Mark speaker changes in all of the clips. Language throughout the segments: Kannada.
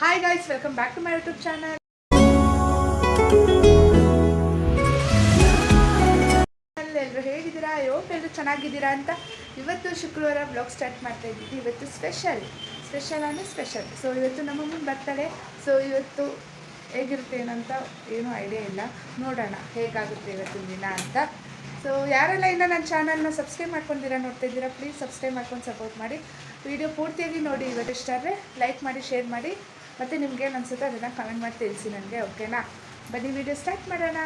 Speaker 1: Hi guys welcome back to my YouTube channel ಎಲ್ಲರೂ ಹೇಗಿದ್ದೀರಾ? ಎಲ್ಲರೂ ಚೆನ್ನಾಗಿದ್ದೀರಾ ಅಂತ ಇವತ್ತು ಶುಕ್ರವಾರ ಬ್ಲಾಗ್ ಸ್ಟಾರ್ಟ್ ಮಾಡ್ತಾ ಇದ್ದೀವಿ. ಇವತ್ತು ಸ್ಪೆಷಲ್ ಸ್ಪೆಷಲ್ ಅಂದರೆ ಸ್ಪೆಷಲ್ ಸೊ ಇವತ್ತು ನಮ್ಮಮ್ಮನ ಬರ್ತಾಳೆ ಸೊ ಇವತ್ತು ಹೇಗಿರುತ್ತೆ ಏನಂತ ಏನೂ ಐಡಿಯಾ ಇಲ್ಲ. ನೋಡೋಣ ಹೇಗಾಗುತ್ತೆ ಇವತ್ತಿನ ದಿನ ಅಂತ. ಸೊ ಯಾರೆಲ್ಲ ಇನ್ನು ನನ್ನ ಚಾನಲ್ನ ಸಬ್ಸ್ಕ್ರೈಬ್ ಮಾಡ್ಕೊಂಡಿದ್ದೀರಾ ನೋಡ್ತಾ ಇದ್ದೀರಾ ಪ್ಲೀಸ್ ಸಬ್ಸ್ಕ್ರೈಬ್ ಮಾಡ್ಕೊಂಡು ಸಪೋರ್ಟ್ ಮಾಡಿ. ವಿಡಿಯೋ ಪೂರ್ತಿಯಾಗಿ ನೋಡಿ. ಇವತ್ತು ಇಷ್ಟ ಲೈಕ್ ಮಾಡಿ ಶೇರ್ ಮಾಡಿ. ಮತ್ತು ನಿಮ್ಗೆ ಏನು ಅನ್ಸುತ್ತೆ ಅದನ್ನು ಕಮೆಂಟ್ ಮಾಡಿ ತಿಳಿಸಿ ನನಗೆ ಓಕೆನಾ ಬನ್ನಿ ವಿಡಿಯೋ ಸ್ಟಾರ್ಟ್ ಮಾಡೋಣ.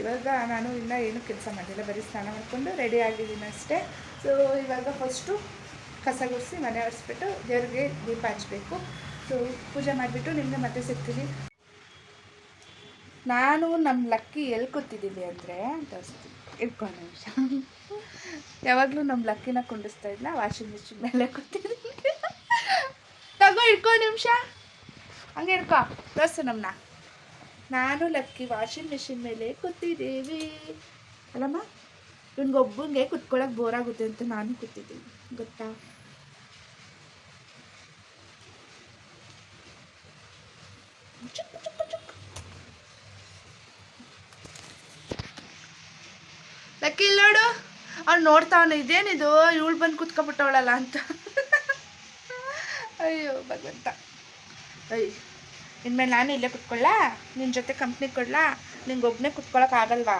Speaker 1: ಇವಾಗ ನಾನು ಇನ್ನೂ ಏನು ಕೆಲಸ ಮಾಡಿಲ್ಲ, ಬರೀ ಸ್ನಾನ ಮಾಡಿಕೊಂಡು ರೆಡಿ ಆಗಿದ್ದೀನಿ ಅಷ್ಟೇ. ಸೊ ಇವಾಗ ಫಸ್ಟು ಕಸ ಗುಡಿಸಿ ಮನೆ ಒರೆಸ್ಬಿಟ್ಟು ದೇವ್ರಿಗೆ ದೀಪ ಹಚ್ಚಬೇಕು ಸೊ ಪೂಜೆ ಮಾಡಿಬಿಟ್ಟು ನಿಮಗೆ ಮತ್ತೆ ಸಿಗ್ತೀನಿ. ನಾನು ನಮ್ಮ ಲಕ್ಕಿ ಎಲ್ಲಿ ಕೂತಿದ್ದೀವಿ ಅಂದರೆ ಇಟ್ಕೊಂಡು ಯಾವಾಗಲೂ ನಮ್ಮ ಲಕ್ಕಿನ ಕುಂಡಿಸ್ತಾ ಇದ್ನ ವಾಷಿಂಗ್ ಮಿಷಿನ್ ಮೇಲೆ ಕೂತಿದ್ದೀನಿ ತಗೋ ಇಟ್ಕೊ ನಿಮಿಷ. ಹಂಗೆ ಇಟ್ಕೊ. ತೋರಿಸು ನಮ್ಮನ್ನ ನಾನು ಲಕ್ಕಿ ವಾಷಿಂಗ್ ಮೆಷಿನ್ ಮೇಲೆ ಕೂತಿದ್ದೀವಿ. ಅಲ್ಲಮ್ಮ ಇವನಿಗೊಬ್ಬಂಗೆ ಕುತ್ಕೊಳ್ಳೋಕೆ ಬೋರ್ ಆಗುತ್ತೆ ಅಂತ ನಾನು ಕೂತಿದ್ದೀನಿ. ಗೊತ್ತಾ. ಲಕ್ಕಿ ಇಲ್ಲ ನೋಡು. ಅವ್ನು ನೋಡ್ತಾವನು, ಇದೇನಿದು? ಇವಳು ಬಂದು ಕುತ್ಕೊಬಿಟ್ಟವಳಲ್ಲ ಅಂತ. ಅಯ್ಯೋ, ಭಗವಂತ. ಅಯ್ಯ ಇನ್ಮೇಲೆ ನಾನು ಇಲ್ಲೇ ಕುತ್ಕೊಳ್ಳ ನಿನ್ನ ಜೊತೆ ಕಂಪ್ನಿ ಕೊಡ್ಲಾ? ನಿಂಗೆ ಒಬ್ಬನೇ ಕುತ್ಕೊಳ್ಳೋಕ್ಕಾಗಲ್ವಾ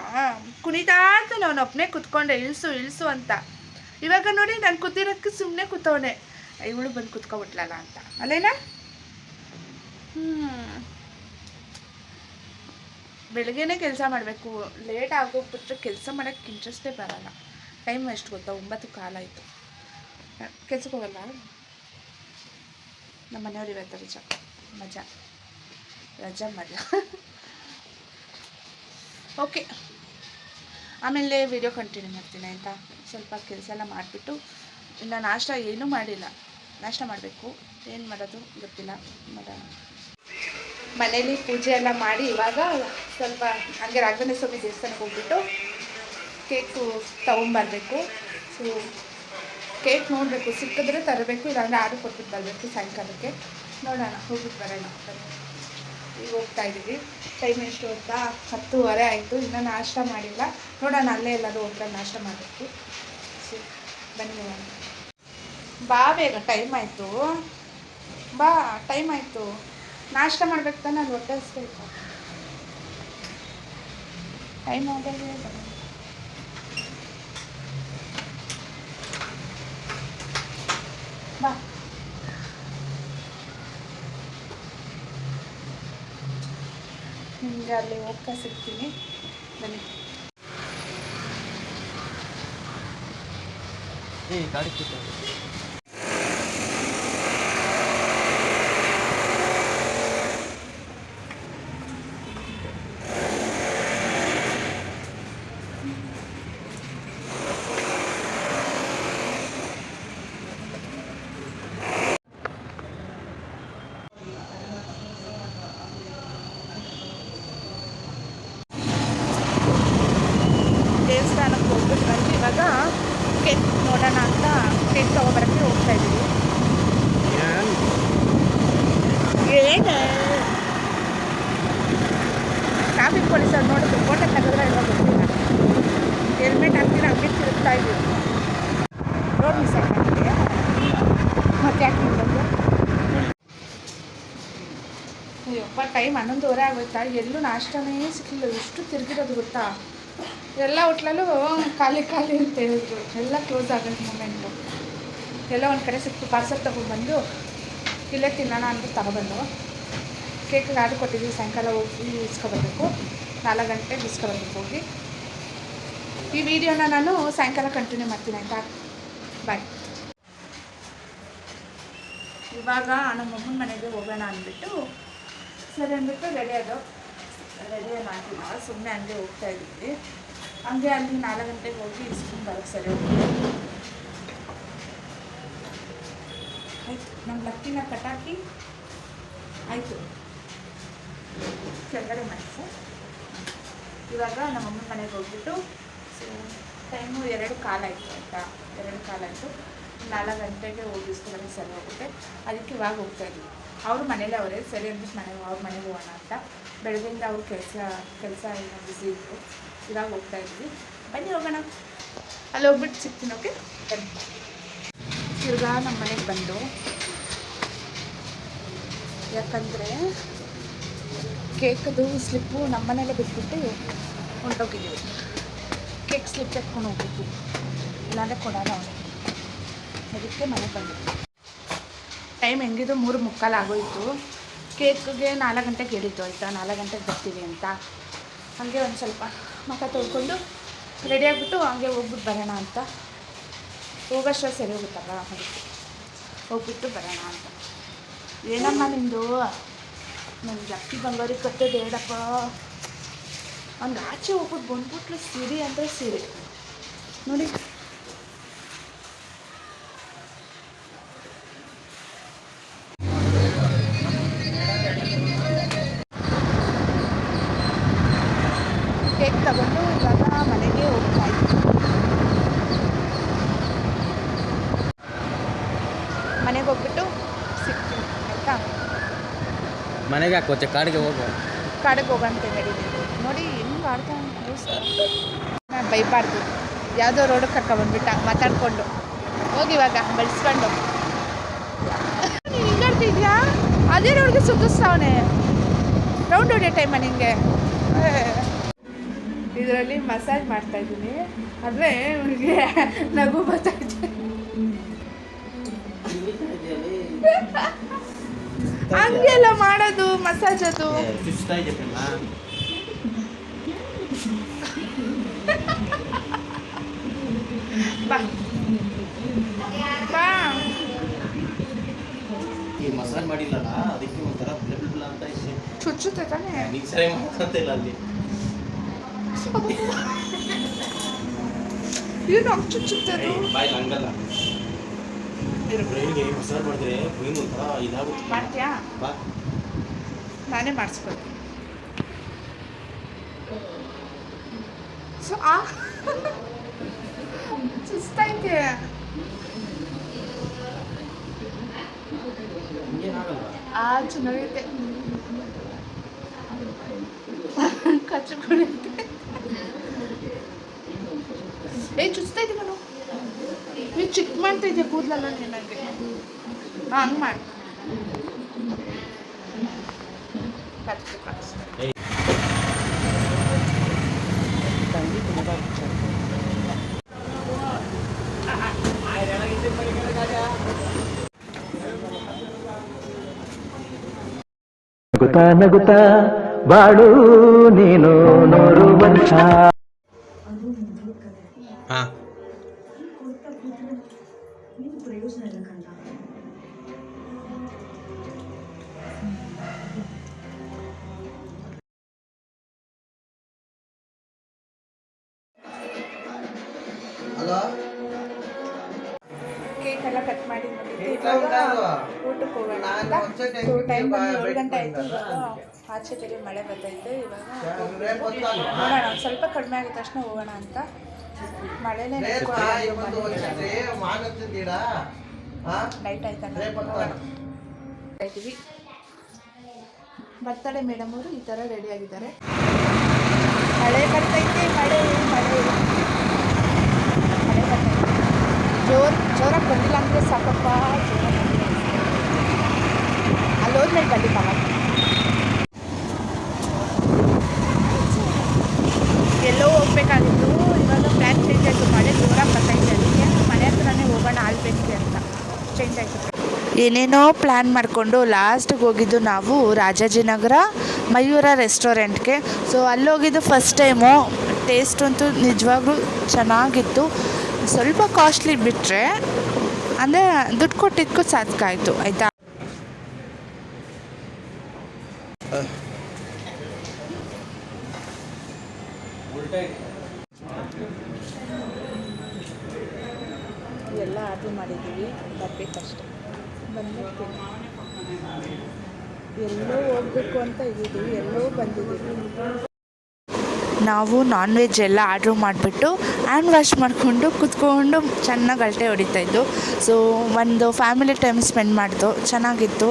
Speaker 1: ಕುಣಿತಾ ಅಂತ ನಾನು ಒಬ್ಬನೇ ಕುತ್ಕೊಂಡೆ, ಇಳಿಸು ಇಳಿಸು ಅಂತ. ಇವಾಗ ನೋಡಿ ನಾನು ಕೂತಿರೋದಕ್ಕೆ ಸುಮ್ಮನೆ ಕೂತವನೆ. ಇವಳು ಬಂದು ಕುತ್ಕೊಬಿಟ್ಲಲ್ಲ ಅಂತ. ಅಲ್ಲೇನಾ? ಹ್ಞೂ ಬೆಳಗ್ಗೆನೇ ಕೆಲಸ ಮಾಡಬೇಕು. ಲೇಟ್ ಆಗೋಗ್ಬಿಟ್ರೆ ಕೆಲಸ ಮಾಡೋಕ್ಕೆ ಇಂಟ್ರೆಸ್ಟೇ ಬರಲ್ಲ. ಟೈಮ್ ಎಷ್ಟು ಗೊತ್ತಾ? ಒಂಬತ್ತು ಕಾಲ ಆಯಿತು. ಕೆಲಸಕ್ಕೆ ಹೋಗಲ್ಲ ನಮ್ಮ ಮನೆಯವ್ರು ಇವತ್ತು ರಜಾ ಮಜಾ. ರಜಾ ಮಜಾ. ಓಕೆ. ಆಮೇಲೆ ವಿಡಿಯೋ ಕಂಟಿನ್ಯೂ ಮಾಡ್ತೀನಿ, ಆಯಿತಾ? ಸ್ವಲ್ಪ ಕೆಲಸ ಎಲ್ಲ ಮಾಡಿಬಿಟ್ಟು, ಇನ್ನು ನಾಷ್ಟ ಏನೂ ಮಾಡಿಲ್ಲ. ನಾಷ್ಟ ಮಾಡಬೇಕು. ಏನು ಮಾಡೋದು ಗೊತ್ತಿಲ್ಲ. ಮಾಡೋಣ ಮನೇಲಿ ಪೂಜೆ ಎಲ್ಲ ಮಾಡಿ ಇವಾಗ ಸ್ವಲ್ಪ ಹಂಗೆ ರಾಘವೇಂದ್ರ ಸ್ವಾಮಿ ದೇವಸ್ಥಾನಕ್ಕೆ ಹೋಗ್ಬಿಟ್ಟು ಕೇಕು ತೊಗೊಂಬರ್ಬೇಕು ಸೊ ಕೇಕ್ ನೋಡಬೇಕು, ಸಿಕ್ಕಿದ್ರೆ ತರಬೇಕು, ಇಲ್ಲಾಂದರೆ ಆರ್ಡರ್ ಕೊಟ್ಬಿಟ್ಟು ಬರಬೇಕು ಸಾಯಂಕಾಲಕ್ಕೆ. ನೋಡೋಣ, ಹೋಗ್ಬಿಟ್ಟು ಬರೋಣ. ಈಗ ಹೋಗ್ತಾ ಇದ್ದೀವಿ. ಟೈಮ್ ಎಷ್ಟು ಅಂತ ಹತ್ತುವರೆ ಆಯಿತು. ಇನ್ನೂ ನಾಷ್ಟ ಮಾಡಿಲ್ಲ. ನೋಡೋಣ, ಅಲ್ಲೇ ಎಲ್ಲರೂ ಹೋಗ್ತಾರೆ, ನಾಷ್ಟ ಮಾಡಬೇಕು ಬನ್ನಿ ಬಾ ಬೇಗ, ಟೈಮ್ ಆಯಿತು. ಬಾ, ಟೈಮ್ ಆಯಿತು. ನಾಷ್ಟ ಮಾಡ್ಬೇಕು ತಾನೆ ನಾನು ಹೊಟ್ಟೆ ಹಸ್ಬೇಕು ಟೈಮ್ ಆಗಿದೆ ಬಾ ನಿಮ್ಗೆ ಅಲ್ಲಿ ಹೋಗ್ತಾ ಸಿಗ್ತೀನಿ ಬನ್ನಿ
Speaker 2: ಏ ಗಾಡಿ ಕೂತ
Speaker 1: ದೇವಸ್ಥಾನಕ್ಕೆ ಹೋಗ್ಬಿಟ್ಟು ಬಂದು ಇವಾಗ ಕೇಕ್ ನೋಡೋಣ ಕೇಕ್ ತೊಗೊಬರಕ್ಕೆ ಹೋಗ್ತಾ ಇದ್ದೀವಿ. ಏನು? ಟ್ರಾಫಿಕ್ ಪೊಲೀಸರು ನೋಡಿದ್ರು, ಫೋಟೋ ತೆಗೆದ್ರೆ ಇವಾಗ ಗೊತ್ತಿಲ್ಲ. ಹೆಲ್ಮೆಟ್ ಹಾಕ್ತೀರ, ಹಂಗೆ ತಿರುಗ್ತಾ ಇದ್ದೀವಿ. ರೋಡ್ ಮಿಸ್ ಆಗ್ತಿದೆ ಮತ್ತೆ ಯಾಕೆ? ಅಯ್ಯಪ್ಪ ಟೈಮ್ ಹನ್ನೊಂದುವರೆ ಆಗೋಯ್ತಾ? ಎಲ್ಲೂ ನಾಷ್ಟನೇ ಸಿಕ್ಕಿಲ್ಲ. ಎಷ್ಟು ತಿರುಗಿರೋದು ಗೊತ್ತಾ? ಎಲ್ಲ ಹೋಟ್ಲಲ್ಲೂ ಖಾಲಿ ಖಾಲಿ ಅಂತ ಹೇಳಿದ್ರು. ಎಲ್ಲ ಕ್ಲೋಸ್ ಆಗೋದು ಮೂಮೆಂಟು ಎಲ್ಲ ಒಂದು ಕಡೆ ಸಿಕ್ತು ಪಾರ್ಸಲ್ ತೊಗೊಂಡ್ಬಂದು ಇಲ್ಲೇ ತಿನ್ನೋಣ ಅಂತ ತಗೊಬಂದು ಕೇಕ್ ಆರ್ಡ್ರ್ ಕೊಟ್ಟಿದ್ದೀವಿ ಸಾಯಂಕಾಲ ಹೋಗಿ ಇಸ್ಕೊಬರ್ಬೇಕು. ನಾಲ್ಕು ಗಂಟೆಗೆ ಇಸ್ಕೊಬರ್ಬೇಕು ಹೋಗಿ. ಈ ವಿಡಿಯೋನ ನಾನು ಸಾಯಂಕಾಲ ಕಂಟಿನ್ಯೂ ಮಾಡ್ತೀನಿ ಆಯಿತಾ? ಬಾಯ್ ಇವಾಗ ನಮ್ಮ ಅಮ್ಮನ ಮನೆಗೆ ಹೋಗೋಣ ಅಂದ್ಬಿಟ್ಟು, ಸರಿ ಅಂದ್ಬಿಟ್ಟು ರೆಡಿ ಅದು ರೆಡಿ ಆಗಿಲ್ಲ ಸುಮ್ಮನೆ ಹಂಗೆ ಹೋಗ್ತಾ ಇದ್ವಿ ಹಂಗೆ ಅಲ್ಲಿ ನಾಲ್ಕು ಗಂಟೆಗೆ ಹೋಗಿ ಇಸ್ಕೊಂಡು ಬರೋಕ್ಕೆ ಸರಿ ಹೋಗ್ತೀವಿ ಆಯ್ತು ನಮ್ಮ ಲಕ್ಕಿನ ಕಟಾಕಿ. ಆಯಿತು. ಕೆಳಗಡೆ ಮಾಡಿಸು. ಇವಾಗ ನಮ್ಮ ಅಮ್ಮನ ಮನೆಗೆ ಹೋಗ್ಬಿಟ್ಟು ಟೈಮು ಎರಡು ಕಾಲಾಯಿತು ಆಯಿತಾ? ಎರಡು ಕಾಲಾಯಿತು. ನಾಲ್ಕು ಗಂಟೆಗೆ ಹೋಗಿ ಸ್ಕೂಲಲ್ಲಿ ಸರಿ ಹೋಗುತ್ತೆ. ಅದಕ್ಕೆ ಇವಾಗ ಹೋಗ್ತಾ ಇದ್ವಿ. ಅವರು ಮನೇಲೆ ಅವರೇ, ಸರಿ ಅಂದ್ಬಿಟ್ಟು ಮನೆಗೆ ಅವ್ರ ಮನೆಗೆ ಹೋಗೋಣ ಅಂತ. ಬೆಳಗಿಂದ ಅವ್ರ ಕೆಲಸ ಕೆಲಸ ಏನೋ ಬ್ಯುಸಿ ಇತ್ತು ಇವಾಗ ಹೋಗ್ತಾ ಇದ್ವಿ. ಬನ್ನಿ ಹೋಗೋಣ. ಅಲ್ಲಿ ಹೋಗ್ಬಿಟ್ಟು ಸಿಗ್ತೀನಿ ಓಕೆ ಬನ್ನಿ. ತಿರ್ಗಾ ನಮ್ಮ ಮನೆಗೆ ಬಂದು. ಯಾಕಂದರೆ ಕೇಕದು ಸ್ಲಿಪ್ಪು ನಮ್ಮ ಮನೇಲೆ ಬಿಟ್ಬಿಟ್ಟು ಹೊಂಟೋಗಿದ್ದೀವಿ ಕೇಕ್ ಸ್ಲಿಪ್ ಎತ್ಕೊಂಡು ಹೋಗಿದ್ವಿ ಇಲ್ಲಾಂದರೆ ಕೊಡೋಲ್ಲ ಅವನು ಅದಕ್ಕೆ ಮನೆಗೆ ಬಂದಿದ್ವಿ ಟೈಮ್ ಹೆಂಗಿದ್ರು ಮೂರು ಮುಕ್ಕಾಲು ಆಗೋಯಿತು. ಕೇಕ್ಗೆ ನಾಲ್ಕು ಗಂಟೆಗೆ ಹೇಳಿದ್ದು, ಆಯಿತಾ? ನಾಲ್ಕು ಗಂಟೆಗೆ ಬರ್ತೀವಿ ಅಂತ. ಹಾಗೆ ಒಂದು ಸ್ವಲ್ಪ ಮಖ ತೊಳ್ಕೊಂಡು ರೆಡಿ ಆಗಿಬಿಟ್ಟು ಹಂಗೆ ಹೋಗ್ಬಿಟ್ಟು ಬರೋಣ ಅಂತ. ಹೋಗೋಷ್ಟು ಸರಿ ಹೋಗುತ್ತಲ್ಲ? ಹೋಗ್ಬಿಟ್ಟು ಬರೋಣ ಅಂತ. ಏನಮ್ಮ ನಿಮ್ಮದು ನನಗೆ ಅಕ್ಕಿ ಬಂಗಾರಿ ಕಟ್ಟೋದು ಹೇಳಪ್ಪ ಅವ್ನಿಗೆ ಆಚೆ ಹೋಗ್ಬಿಟ್ಟು ಬಂದ್ಬಿಟ್ಲು ಸೀರೆ ಅಂದರೆ ಸೀರೆ. ನೋಡಿ. ಮನೆಗೆ
Speaker 2: ಹಾಕೋತೆ ಕಾಡಿಗೆ ಹೋಗು
Speaker 1: ಕಾಡಿಗೆ ಹೋಗಂತೆ ನಡೀತಿದ್ದೆ ನೋಡಿ ಹೆಂಗೆ ಆಡ್ತಾ ನಾನು ಬೈಬಾರ್ದು ಯಾವುದೋ ರೋಡಿಗೆ ಕರ್ಕೊಬಂದ್ಬಿಟ್ಟ ಮಾತಾಡ್ಕೊಂಡು. ಹೋಗಿ ಇವಾಗ ಬೆಳೆಸ್ಕೊಂಡು. ನೀನು ಹಿಂಗಾಡ್ತಿದ್ಯಾ ಅದೇ ರೋಡ್ಗೆ ಸುತ್ತಿಸ್ತಾವನೆ ರೌಂಡ್ ಹೊಡಿಯೋ ಟೈಮ ನಿಂಗೆ? ಇದರಲ್ಲಿ ಮಸಾಜ್ ಮಾಡ್ತಾ ಇದ್ದೀನಿ. ಆದರೆ ಅವ್ರಿಗೆ ನಗು ಬರ್ತಾಯಿದೆ ಹಂಗೆಲ್ಲ ಮಾಡೋದು ಮಸಾಜ್ ಅದು.
Speaker 2: ಚುಚ್ತಾ ಇದೆಯಲ್ಲ
Speaker 1: ಬಾ. ಬಾ.
Speaker 2: ಈ ಮಸಾಜ್ ಮಾಡಿಲ್ಲಲ್ಲ ಅದಕ್ಕೆ ಒಂಥರ ಬ್ಲ ಅಂತ
Speaker 1: ಚುಚ್ಚುತ್ತೆ ತಾನೇ.
Speaker 2: ನೀನು ಸರಿ ಇಲ್ಲ ಅಲ್ಲಿ.
Speaker 1: ಏನು ಚುಚ್ಚುತ್ತೆ ಅದು.
Speaker 2: ಬಾಯ್ ಹಂಗಲ್ಲ. ಬ್ರೈನ್ಗೆ ಮಸಾಜ್ ಮಾಡಿದ್ರೆ ಬ್ರೈನ್ ಒಂಥರ ಇದಾಗುತ್ತೆ
Speaker 1: ಮಾಡ್ತೀಯಾ
Speaker 2: ಬಾ
Speaker 1: ನಾನೇ ಮಾಡಿಸ್ಕೊಳ್ತೀನಿ ಸೊ ಆ ಚುಸ್ತೈತೆ
Speaker 2: ಹಿಂಗೇನಾಗಲ್ವಾ
Speaker 1: ಆ ಚೆನ್ನಾಗೈತೆ ಕಚ್ಚು ಮಾಡ್ತಾ ಇದೆಯಾ ಕೂದಲಲ್ಲ ನಿನಗೆ ಹಾಂ ಹಂಗೆ ಮಾಡಿ.
Speaker 3: ನಗುತ್ತಾ ನಗುತ್ತಾ ಬಾಳು ನೀನು ನೂರು
Speaker 4: ಹಲೋ?
Speaker 1: ಕೇಕ್ ಎಲ್ಲ ಕಟ್ ಮಾಡಿ? ಊಟಕ್ಕೆ ಹೋಗೋಣ ಅಂತ. ಸೊ ಟೈಮ್ ಬಂದು ಏಳು ಗಂಟೆ ಆಯ್ತು. ಆಚೆ ಕಡೆ ಮಳೆ ಬರ್ತೈತೆ ಇವಾಗ ನೋಡೋಣ ಸ್ವಲ್ಪ ಕಡಿಮೆ ಆಗಿದ ತಕ್ಷಣ ಹೋಗೋಣ ಅಂತ. ಮಳೆನೇ ಬರ್ತಾರೆ ಮೇಡಮ್ ಅವರು ಈ ತರ ರೆಡಿ ಆಗಿದ್ದಾರೆ. ಮಳೆ ಬರ್ತೈತೆ ಮಳೆ ಮಳೆ ಮಳೆ ಬರ್ತೈತೆ. ಜೋರು ಜೋರಾಗಿ ಬಂದಿಲ್ಲ ಅಂದರೆ ಸಾಕಪ್ಪ ಜೋರಾಗಿ ಅಲ್ಲಿ ಹೋದ್ಮೇಲೆ ಬಂದಿಲ್ಲ ಏನೇನೋ ಪ್ಲ್ಯಾನ್ ಮಾಡಿಕೊಂಡು ಲಾಸ್ಟಿಗೆ ಹೋಗಿದ್ದು ನಾವು ರಾಜಾಜಿನಗರ ಮಯೂರ ರೆಸ್ಟೋರೆಂಟ್ಗೆ. ಸೊ ಅಲ್ಲಿ ಹೋಗಿದ್ದು ಫಸ್ಟ್ ಟೈಮು ಟೇಸ್ಟ್ ಅಂತೂ ನಿಜವಾಗ್ಲೂ ಚೆನ್ನಾಗಿತ್ತು. ಸ್ವಲ್ಪ ಕಾಸ್ಟ್ಲಿ ಬಿಟ್ಟರೆ ಅಂದರೆ ದುಡ್ಡು ಕೊಟ್ಟಿದ್ದಕ್ಕೂ ಸಾರ್ಥಕಾಯಿತು ಆಯಿತಾ
Speaker 2: ಉಲ್ಟಾ
Speaker 1: ಎಲ್ಲ ಆರ್ಡ್ರ್ ಮಾಡಿದ್ದೀವಿ ಬರಬೇಕಷ್ಟೆ ಬಂದ್ಬಿಡ್ತೀನಿ ಎಲ್ಲೋ ಹೋಗ್ಬೇಕು ಅಂತ ಇದ್ದೀವಿ, ಎಲ್ಲೋ ಬಂದಿದ್ದೀವಿ. ನಾವು ನಾನ್ ವೆಜ್ ಎಲ್ಲ ಆರ್ಡ್ರ್ ಮಾಡಿಬಿಟ್ಟು ಹ್ಯಾಂಡ್ ವಾಶ್ ಮಾಡಿಕೊಂಡು ಕುತ್ಕೊಂಡು ಚೆನ್ನಾಗಿ ಗಲ್ಟೆ ಹೊಡಿತಾ ಇದ್ದು ಸೊ ಒಂದು ಫ್ಯಾಮಿಲಿ ಟೈಮ್ ಸ್ಪೆಂಡ್ ಮಾಡಿದ್ದು, ಚೆನ್ನಾಗಿತ್ತು.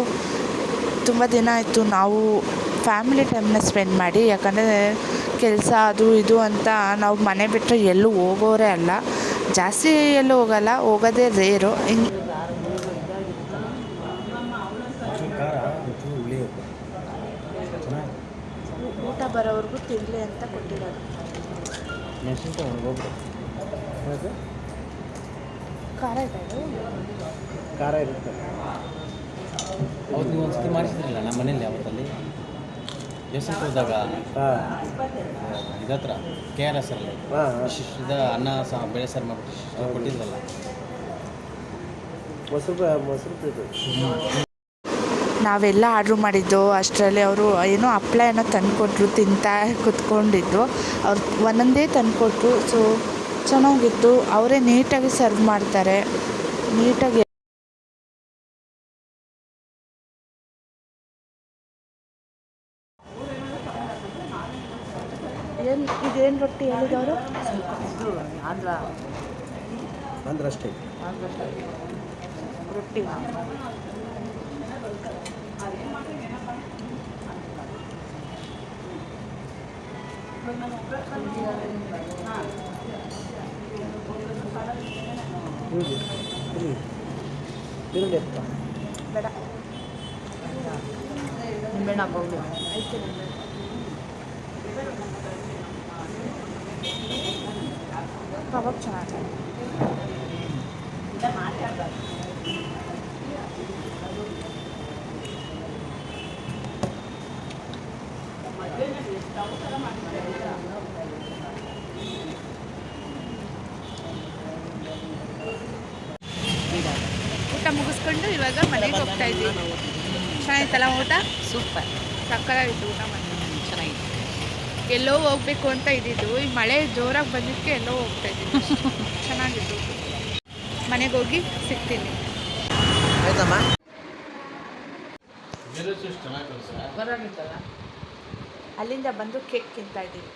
Speaker 1: ತುಂಬ ದಿನ ಆಯಿತು ನಾವು ಫ್ಯಾಮಿಲಿ ಟೈಮ್ನ ಸ್ಪೆಂಡ್ ಮಾಡಿ, ಯಾಕಂದರೆ ಕೆಲಸ ಅದು ಇದು ಅಂತ ನಾವು ಮನೆ ಬಿಟ್ಟರೆ ಎಲ್ಲೂ ಹೋಗೋರೇ ಅಲ್ಲ. ಜಾಸ್ತಿ ಎಲ್ಲೂ ಹೋಗಲ್ಲ, ಹೋಗೋದೇ ರೇರು ಹಿಂಗೆ ಬರೋವರೆಗೂ ತಿನ್ನಲಿ ಅಂತ ಕೊಟ್ಟಿರೋದು. ಖಾರ?
Speaker 3: ಖಾರ ಇರುತ್ತೆ.
Speaker 2: ಅವತ್ತು ನೀವು ಒಂದ್ಸತಿ ಮಾಡಿಸಿದ್ರಲ್ಲ ನಮ್ಮ ಮನೇಲಿ ಅವತ್ತಲ್ಲಿ? ದೇವಸ್ಥಾನ ಹೋದಾಗ ಇದತ್ರ ಕೆ ಆರ್ ಎಸ್ ಅಲ್ಲಿ. ವಿಶಿಷ್ಟದ ಅನ್ನ ಸಹ ಬೇಳೆ ಸಾರು ಮಾಡ್ಬಿಟ್ಟು ಕೊಟ್ಟಿದ್ರಲ್ಲ?
Speaker 3: ಮೊಸರು ಮೊಸರು
Speaker 1: ನಾವೆಲ್ಲ ಆರ್ಡ್ರ್ ಮಾಡಿದ್ದು ಅಷ್ಟರಲ್ಲಿ ಅವರು ಏನೋ ಹಪ್ಳ ಏನೋ ತಂದುಕೊಟ್ರು ತಿಂತಾ ಕುತ್ಕೊಂಡಿದ್ದು. ಅವ್ರು ಒಂದೊಂದೇ ತಂದುಕೊಟ್ರು. ಸೊ ಚೆನ್ನಾಗಿತ್ತು. ಅವರೇ ನೀಟಾಗಿ ಸರ್ವ್ ಮಾಡ್ತಾರೆ. ನೀಟಾಗಿ ಏನು ಇದೇನು ರೊಟ್ಟಿ ಹೇಳಿದವರು? ರೊಟ್ಟಿ. ಬೇಡ ಐತೆ ನಿಂಬೆ. ಕಬಾಬ್ ಚೆನ್ನಾಗಿದೆ ಊಟ ಮುಗಿಸ್ಕೊಂಡು ಇವಾಗ ಮನೆಗೆ ಹೋಗ್ತಾ ಇದ್ದೀವಿ ಚೆನ್ನಾಗಿತ್ತಲ್ಲ ಊಟ?
Speaker 5: ಸೂಪರ್.
Speaker 1: ಸಕ್ಕತ್ತಾಗಿತ್ತು ಊಟ ಮಾತ್ರ
Speaker 5: ಚೆನ್ನಾಗಿತ್ತು.
Speaker 1: ಎಲ್ಲೋ ಹೋಗ್ಬೇಕು ಅಂತ ಇದ್ದಿದ್ದು. ಈ ಮಳೆ ಜೋರಾಗಿ ಬಂದಿದ್ದಕ್ಕೆ ಎಲ್ಲೋ ಹೋಗ್ತಾ ಇದ್ದೀವಿ ಚೆನ್ನಾಗಿತ್ತು. ಮನೆಗೆ ಹೋಗಿ ಸಿಗ್ತೀನಿ.
Speaker 4: ಆಯ್ತಮ್ಮ?
Speaker 1: ಅಲ್ಲಿಂದ ಬಂದು ಕೇಕ್ ತಿಂತಾ ಇದ್ದೀವಿ.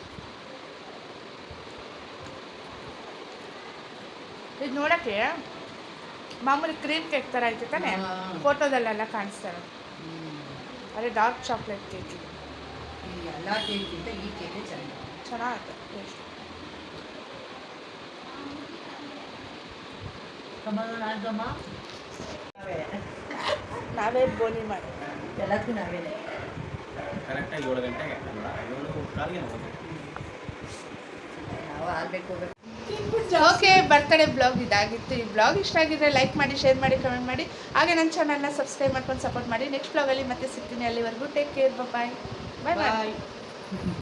Speaker 1: ಇದು ನೋಡೋಕ್ಕೆ ಮಾಮೂಲಿ ಕ್ರೀಮ್ ಕೇಕ್ ಥರ ಐತೆ ತಾನೆ? ಫೋಟೋದಲ್ಲೆಲ್ಲ ಕಾಣಿಸ್ತಾ ಇರೋದು. ಅದೇ ಡಾರ್ಕ್ ಚಾಕ್ಲೇಟ್ ಕೇಕ್ ಇದು.
Speaker 5: ಚೆನ್ನಾಗುತ್ತೆ ಎಲ್ಲ ಕೇಕ್ಗಿಂತ ಈ ಕೇಕೆ ಚೆನ್ನಾಗಿದೆ.
Speaker 1: ಚೆನ್ನಾಗಿದೆ ಟೇಸ್ಟ್
Speaker 5: ಕಮಲನಾಥಮ್ಮ
Speaker 1: ನಾವೇ ಬೋನಿ ಮಾಡಿ.
Speaker 5: ಎಲ್ಲಕ್ಕೂ ನಾವೇನೆ.
Speaker 2: ಕರೆಕ್ಟಾಗಿ ಏಳು ಗಂಟೆಗೆ ಏಳು ಕಾಲಿಗೆ
Speaker 1: ಓಕೆ ಬರ್ತಡೇ ಬ್ಲಾಗ್ ಇದಾಗಿತ್ತು. ಈ ಬ್ಲಾಗ್ ಇಷ್ಟ ಆಗಿದ್ರೆ ಲೈಕ್ ಮಾಡಿ ಶೇರ್ ಮಾಡಿ ಕಮೆಂಟ್ ಮಾಡಿ. ಹಾಗೆ ನನ್ನ ಚಾನಲ್ನ ಸಬ್ಸ್ಕ್ರೈಬ್ ಮಾಡ್ಕೊಂಡು ಸಪೋರ್ಟ್ ಮಾಡಿ. ನೆಕ್ಸ್ಟ್ ಬ್ಲಾಗಲ್ಲಿ ಮತ್ತೆ ಸಿಗ್ತೀನಿ. ಅಲ್ಲಿವರೆಗೂ ಟೇಕ್ ಕೇರ್ ಬಾಯ್ ಬಾಯ್
Speaker 5: ಬಾಯ್